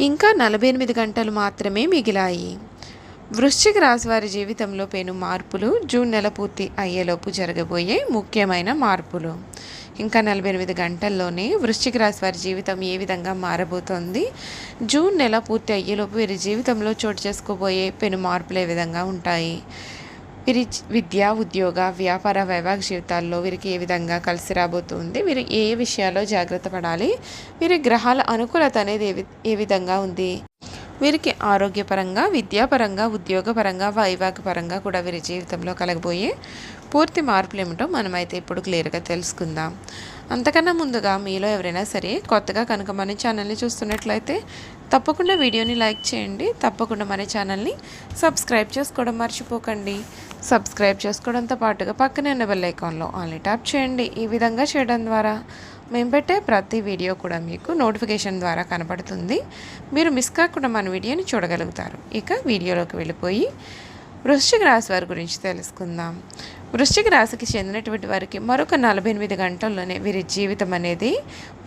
ఇంకా నలభై ఎనిమిది గంటలు మాత్రమే మిగిలాయి. వృశ్చిక రాశివారి జీవితంలో పెను మార్పులు జూన్ నెల పూర్తి అయ్యేలోపు జరగబోయే ముఖ్యమైన మార్పులు. ఇంకా నలభై ఎనిమిది గంటల్లోనే వృశ్చిక రాశి వారి జీవితం ఏ విధంగా మారబోతోంది? జూన్ నెల పూర్తి అయ్యేలోపు వీరి జీవితంలో చోటు చేసుకోబోయే పెను మార్పులు ఏ విధంగా ఉంటాయి? వీరి విద్య ఉద్యోగ వ్యాపార వైవాహిక జీవితాల్లో వీరికి ఏ విధంగా కలిసి రాబోతుంది వీరు ఏ విషయాల్లో జాగ్రత్త పడాలి వీరి గ్రహాల అనుకూలత అనేది ఏ వి- ఏ విధంగా ఉంది? వీరికి ఆరోగ్యపరంగా విద్యాపరంగా ఉద్యోగపరంగా వైవాహిక పరంగా కూడా వీరి జీవితంలో కలగబోయే పూర్తి మార్పులు ఏమిటో మనమైతే ఇప్పుడు క్లియర్గా తెలుసుకుందాం. అంతకన్నా ముందుగా మీలో ఎవరైనా సరే కొత్తగా కనుక మన ఛానల్ని చూస్తున్నట్లయితే తప్పకుండా వీడియోని లైక్ చేయండి. తప్పకుండా మన ఛానల్ని సబ్స్క్రైబ్ చేసుకోవడం మర్చిపోకండి. సబ్స్క్రైబ్ చేసుకోవడంతో పాటుగా పక్కనే ఉన్న బెల్ ఐకాన్లో ఆన్లీ ట్యాప్ చేయండి. ఈ విధంగా చేయడం ద్వారా మేము పెట్టే ప్రతి వీడియో కూడా మీకు నోటిఫికేషన్ ద్వారా కనపడుతుంది మీరు మిస్ కాకుండా మన వీడియోని చూడగలుగుతారు. ఇక వీడియోలోకి వెళ్ళిపోయి వృశ్చిక రాశి వారి గురించి తెలుసుకుందాం. వృశ్చిక రాశికి చెందినటువంటి వారికి మరొక నలభై ఎనిమిది గంటల్లోనే వీరి జీవితం అనేది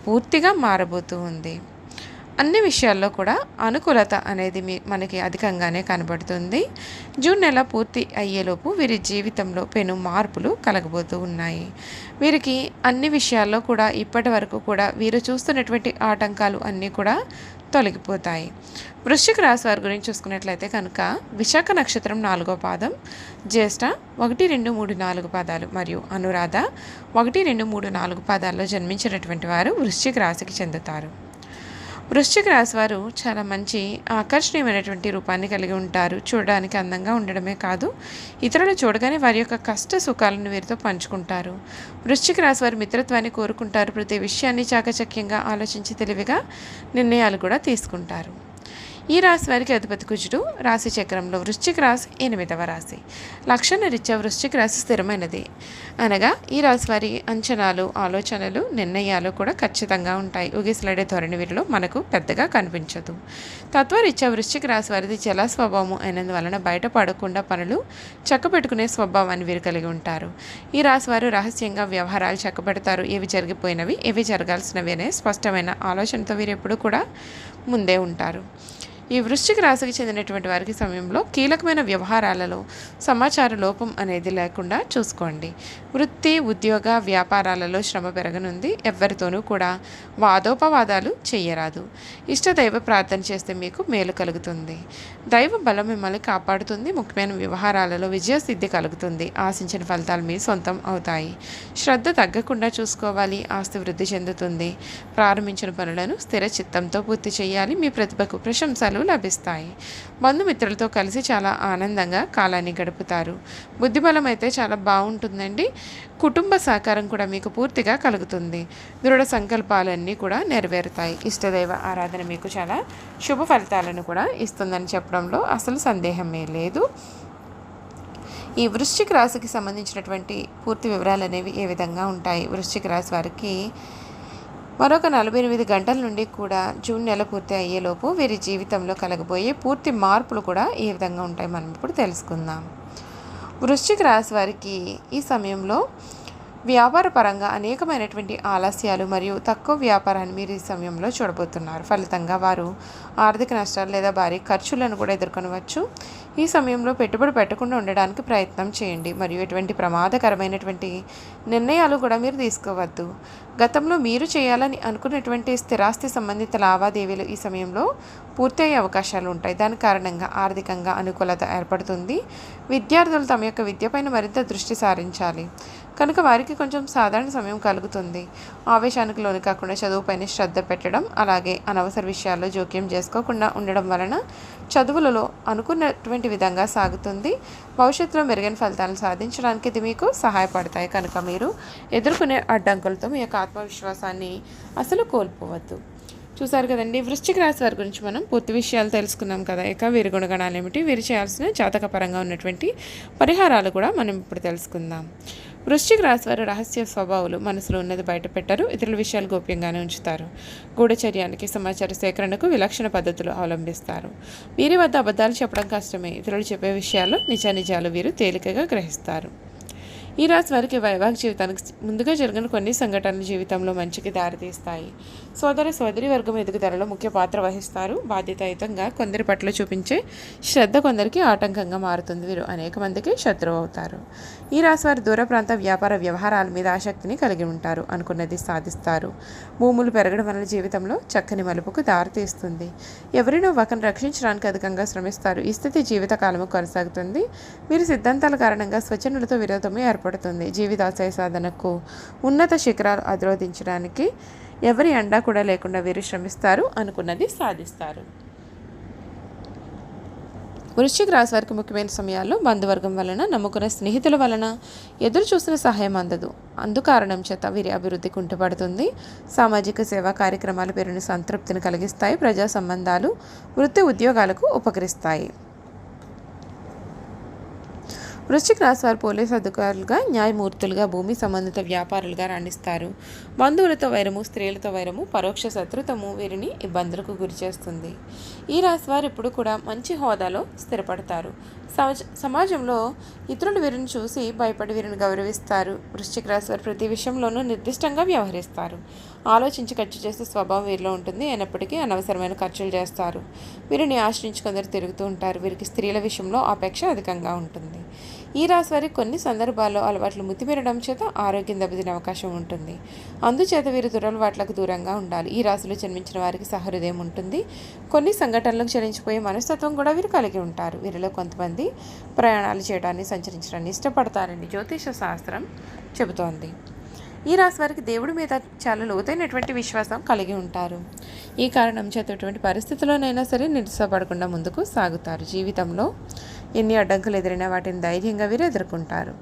పూర్తిగా మారబోతూ ఉంది. అన్ని విషయాల్లో కూడా అనుకూలత అనేది మీ మనకి అధికంగానే కనబడుతుంది. జూన్ నెల పూర్తి అయ్యేలోపు వీరి జీవితంలో పెను మార్పులు కలగబోతూ ఉన్నాయి. వీరికి అన్ని విషయాల్లో కూడా ఇప్పటి వరకు కూడా వీరు చూస్తున్నటువంటి ఆటంకాలు అన్నీ కూడా తొలగిపోతాయి. వృశ్చిక రాశి వారి గురించి చూసుకున్నట్లయితే కనుక విశాఖ నక్షత్రం నాలుగో పాదం జ్యేష్ఠ ఒకటి రెండు మూడు నాలుగు పాదాలు మరియు అనురాధ ఒకటి రెండు మూడు నాలుగు పాదాల్లో జన్మించినటువంటి వారు వృశ్చిక రాశికి చెందుతారు. వృశ్చిక రాశి వారు చాలా మంచి ఆకర్షణీయమైనటువంటి రూపాన్ని కలిగి ఉంటారు. చూడడానికి అందంగా ఉండడమే కాదు ఇతరులు చూడగానే వారి యొక్క కష్ట సుఖాలను వీరితో పంచుకుంటారు. వృశ్చిక రాశి వారు మిత్రత్వాన్ని కోరుకుంటారు. ప్రతి విషయాన్ని చాకచక్యంగా ఆలోచించి తెలివిగా నిర్ణయాలు కూడా తీసుకుంటారు. ఈ రాశి వారికి అధిపతి కుజుడు. రాశి చక్రంలో వృశ్చిక రాశి ఎనిమిదవ రాశి. లక్షణ రీత్యా వృశ్చిక రాశి స్థిరమైనది. అనగా ఈ రాశి వారి అంచనాలు ఆలోచనలు నిర్ణయాలు కూడా ఖచ్చితంగా ఉంటాయి. ఊగిసలాడే ధోరణి వీరిలో మనకు పెద్దగా కనిపించదు. తత్వరీత్యా వృశ్చిక రాశి వారిది జల స్వభావం అయినందువలన బయటపడకుండా పనులు చక్కబెట్టుకునే స్వభావాన్ని వీరు కలిగి ఉంటారు. ఈ రాశి వారు రహస్యంగా వ్యవహారాలు చక్కబెడతారు. ఏవి జరిగిపోయినవి ఏవి జరగాల్సినవి అనే స్పష్టమైన ఆలోచనతో వీరు ఎప్పుడు కూడా ముందే ఉంటారు. ఈ వృశ్చిక రాశికి చెందినటువంటి వారికి సమయంలో కీలకమైన వ్యవహారాలలో సమాచార లోపం అనేది లేకుండా చూసుకోండి. వృత్తి ఉద్యోగ వ్యాపారాలలో శ్రమ పెరగనుంది. ఎవరితోనూ కూడా వాదోపవాదాలు చేయరాదు ఇష్టదైవ ప్రార్థన చేస్తే మీకు మేలు కలుగుతుంది. దైవ బలం మిమ్మల్ని కాపాడుతుంది. ముఖ్యమైన వ్యవహారాలలో విజయసిద్ధి కలుగుతుంది. ఆశించిన ఫలితాలు మీ సొంతం అవుతాయి. శ్రద్ధ తగ్గకుండా చూసుకోవాలి. ఆస్తి వృద్ధి చెందుతుంది. ప్రారంభించిన పనులను స్థిర చిత్తంతో పూర్తి చేయాలి. మీ ప్రతిభకు ప్రశంసలు లభిస్తాయి. బంధుమిత్రులతో కలిసి చాలా ఆనందంగా కాలాన్ని గడుపుతారు. బుద్ధిబలం అయితే చాలా బాగుంటుందండి. కుటుంబ సహకారం కూడా మీకు పూర్తిగా కలుగుతుంది. దృఢ సంకల్పాలన్నీ కూడా నెరవేరుతాయి. ఇష్టదైవ ఆరాధన మీకు చాలా శుభ ఫలితాలను కూడా ఇస్తుందని చెప్పడంలో అసలు సందేహమే లేదు. ఈ వృశ్చిక రాశికి సంబంధించినటువంటి పూర్తి వివరాలు అనేవి ఏ విధంగా ఉంటాయి? వృశ్చిక రాశి వారికి మరొక నలభై ఎనిమిది గంటల నుండి కూడా జూన్ నెల పూర్తి అయ్యేలోపు వీరి జీవితంలో కలగబోయే పూర్తి మార్పులు కూడా ఏ విధంగా ఉంటాయి. మనం ఇప్పుడు తెలుసుకుందాం. వృశ్చిక రాశి వారికి ఈ సమయంలో వ్యాపార పరంగా అనేకమైనటువంటి ఆలస్యాలు మరియు తక్కువ వ్యాపారాన్ని మీరు ఈ సమయంలో చూడబోతున్నారు. ఫలితంగా వారు ఆర్థిక నష్టాలు లేదా భారీ ఖర్చులను కూడా ఎదుర్కొనవచ్చు. ఈ సమయంలో పెట్టుబడి పెట్టకుండా ఉండడానికి ప్రయత్నం చేయండి. మరియు ఎటువంటి ప్రమాదకరమైనటువంటి నిర్ణయాలు కూడా మీరు తీసుకోవద్దు. గతంలో మీరు చేయాలని అనుకున్నటువంటి స్థిరాస్తి సంబంధిత లావాదేవీలు ఈ సమయంలో పూర్తి అయ్యే అవకాశాలు ఉంటాయి. దాని కారణంగా ఆర్థికంగా అనుకూలత ఏర్పడుతుంది. విద్యార్థులు తమ యొక్క విద్యపైన మరింత దృష్టి సారించాలి. కనుక వారికి కొంచెం సాధారణ సమయం కలుగుతుంది. ఆవేశానికి లోను కాకుండా చదువుపైన శ్రద్ధ పెట్టడం అలాగే అనవసర విషయాల్లో జోక్యం చేసుకోకుండా ఉండడం వలన చదువులలో అనుకున్నటువంటి విధంగా సాగుతుంది. భవిష్యత్తులో మెరుగైన ఫలితాలను సాధించడానికి ఇది మీకు సహాయపడతాయి. కనుక మీరు ఎదుర్కొనే అడ్డంకులతో మీ యొక్క ఆత్మవిశ్వాసాన్ని అసలు కోల్పోవద్దు. చూసారు కదండి వృశ్చిక రాశి వారి గురించి మనం పూర్తి విషయాలు తెలుసుకున్నాం కదా. ఇక వీరి గుణగణాలు ఏమిటి? వీరు చేయాల్సిన జాతకపరంగా ఉన్నటువంటి పరిహారాలు కూడా మనం ఇప్పుడు తెలుసుకుందాం. వృశ్చిక రాశి వారు రహస్య స్వభావాలు మనసులో ఉన్నది బయటపెట్టారు ఇతరుల విషయాలు గోప్యంగానే ఉంచుతారు. గూఢచర్యానికి సమాచార సేకరణకు విలక్షణ పద్ధతులు అవలంబిస్తారు. వీరి వద్ద అబద్ధాలు చెప్పడం కష్టమే ఇతరులు చెప్పే విషయాల్లో నిజానిజాలు వీరు తేలికగా గ్రహిస్తారు. ఈ రాశి వారికి వైవాహిక జీవితానికి ముందుగా జరిగిన కొన్ని సంఘటనలు జీవితంలో మంచికి దారితీస్తాయి. సోదర సోదరి వర్గం ఎదుగుదలలో ముఖ్య పాత్ర వహిస్తారు. బాధ్యతాయుతంగా కొందరి పట్ల చూపించే శ్రద్ధ కొందరికి ఆటంకంగా మారుతుంది. వీరు అనేక మందికి శత్రువు అవుతారు. ఈ రాశి వారి దూర ప్రాంత వ్యాపార వ్యవహారాల మీద ఆసక్తిని కలిగి ఉంటారు. అనుకున్నది సాధిస్తారు. భూములు పెరగడం వలన జీవితంలో చక్కని మలుపుకు దారితీస్తుంది. ఎవరినో ఒకరిని రక్షించడానికి అధికంగా శ్రమిస్తారు. ఈ స్థితి జీవితకాలము కొనసాగుతుంది. వీరి సిద్ధాంతాల కారణంగా స్వచ్ఛనులతో విరోధమే ఏర్పడుతుంది. జీవితాశయ సాధనకు ఉన్నత శిఖరాలు అధిరోధించడానికి ఎవరి అండా కూడా లేకుండా వీరు శ్రమిస్తారు అనుకున్నది సాధిస్తారు. వృశ్చిక రాశి వారికి ముఖ్యమైన సమయాల్లో బంధువర్గం వలన నమ్ముకున్న స్నేహితుల వలన ఎదురు చూసిన సహాయం అందదు. అందుకారణం చేత వీరి అభివృద్ధి కుంటుపడుతుంది. సామాజిక సేవా కార్యక్రమాలు పేరుని సంతృప్తిని కలిగిస్తాయి. ప్రజా సంబంధాలు వృత్తి ఉద్యోగాలకు ఉపకరిస్తాయి. వృశ్చిక రాశి వారు పోలీసు అధికారులుగా న్యాయమూర్తులుగా భూమి సంబంధిత వ్యాపారులుగా రాణిస్తారు. బంధువులతో వైరము స్త్రీలతో వైరము పరోక్ష శత్రుతము వీరిని ఇబ్బందులకు గురిచేస్తుంది ఈ రాశి వారు ఇప్పుడు కూడా మంచి హోదాలో స్థిరపడతారు. సమాజంలో ఇతరులు వీరిని చూసి భయపడి వీరిని గౌరవిస్తారు. వృశ్చిక రాశి వారు ప్రతి విషయంలోనూ నిర్దిష్టంగా వ్యవహరిస్తారు. ఆలోచించి ఖర్చు చేసే స్వభావం వీరిలో ఉంటుంది. అయినప్పటికీ అనవసరమైన ఖర్చులు చేస్తారు. వీరిని ఆశ్రయించి కొందరు తిరుగుతూ ఉంటారు. వీరికి స్త్రీల విషయంలో అపేక్ష అధికంగా ఉంటుంది. ఈ రాశి వారికి కొన్ని సందర్భాల్లో అలవాట్లు ముతిమెరడం చేత ఆరోగ్యం దెబ్బతినే అవకాశం ఉంటుంది. అందుచేత వీరు దురలవాట్లకు దూరంగా ఉండాలి. ఈ రాశిలో జన్మించిన వారికి సహృదయం ఉంటుంది. కొన్ని సంఘటనలకు చలించిపోయే మనస్తత్వం కూడా వీరు కలిగి ఉంటారు. వీరిలో కొంతమంది ప్రయాణాలు చేయడాన్ని సంచరించడాన్ని ఇష్టపడతారని జ్యోతిష శాస్త్రం చెబుతోంది. ఈ రాశి వారికి దేవుడి మీద చాలా లోతైనటువంటి విశ్వాసం కలిగి ఉంటారు. ఈ కారణం చేత ఎటువంటి పరిస్థితుల్లోనైనా సరే నిరుసపడకుండా ముందుకు సాగుతారు. జీవితంలో ఎన్ని అడ్డంకులు ఎదిరినా వాటిని ధైర్యంగా వీరు ఎదుర్కొంటారు.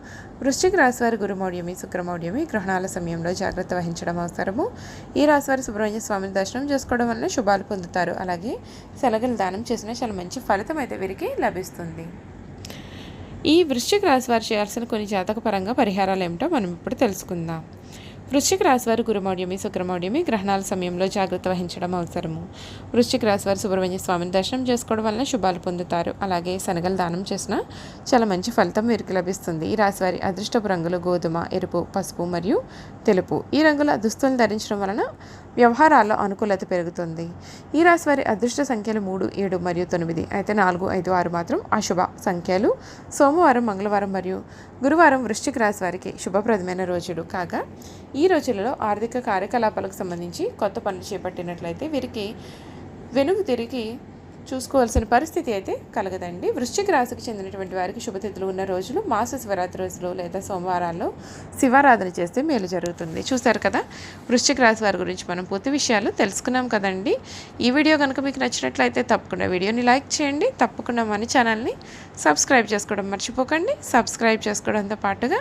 వృశ్చిక రాశి వారి గురుమౌఢ్యమి శుక్రమౌఢ్యమి గ్రహణాల సమయంలో జాగ్రత్త వహించడం అవసరము. ఈ రాశివారి సుబ్రహ్మణ్య స్వామిని దర్శనం చేసుకోవడం వల్ల శుభాలు పొందుతారు. అలాగే శలగలు దానం చేసిన చాలా మంచి ఫలితం అయితే వీరికి లభిస్తుంది. ఈ వృశ్చిక రాశి వారు చేయాల్సిన కొన్ని జాతక పరంగా పరిహారాలు ఏమిటో మనం ఇప్పుడు తెలుసుకుందాం. వృశ్చిక రాశివారు గురుమౌఢ్యమి శుక్రమౌఢ్యమి గ్రహణాల సమయంలో జాగ్రత్త వహించడం అవసరము. వృశ్చిక రాశివారు సుబ్రహ్మణ్య స్వామిని దర్శనం చేసుకోవడం వలన శుభాలు పొందుతారు. అలాగే శనగలు దానం చేసిన చాలా మంచి ఫలితం వీరికి లభిస్తుంది. ఈ రాశివారి అదృష్టపు రంగులు గోధుమ ఎరుపు పసుపు మరియు తెలుపు. ఈ రంగుల దుస్తులను ధరించడం వలన వ్యవహారాల్లో అనుకూలత పెరుగుతుంది. ఈ రాశి వారి అదృష్ట సంఖ్యలు మూడు ఏడు మరియు తొమ్మిది. అయితే నాలుగు ఐదు ఆరు మాత్రం అశుభ సంఖ్యలు. సోమవారం మంగళవారం మరియు గురువారం వృశ్చిక రాశి వారికి శుభప్రదమైన రోజులు. కాగా ఈ రోజులలో ఆర్థిక కార్యకలాపాలకు సంబంధించి కొత్త పనులు చేపట్టినట్లయితే వీరికి వెనుక తిరిగి చూసుకోవాల్సిన పరిస్థితి అయితే కలగదండి. వృశ్చిక రాశికి చెందినటువంటి వారికి శుభతిథులు ఉన్న రోజులు మాస శివరాత్రి రోజులు లేదా సోమవారాల్లో శివారాధన చేస్తే మేలు జరుగుతుంది. చూశారు కదా? వృశ్చిక రాశి వారి గురించి మనం పూర్తి విషయాలు తెలుసుకున్నాం కదండి. ఈ వీడియో కనుక మీకు నచ్చినట్లయితే తప్పకుండా వీడియోని లైక్ చేయండి. తప్పకుండా మన ఛానల్ని సబ్స్క్రైబ్ చేసుకోవడం మర్చిపోకండి. సబ్స్క్రైబ్ చేసుకోవడంతో పాటుగా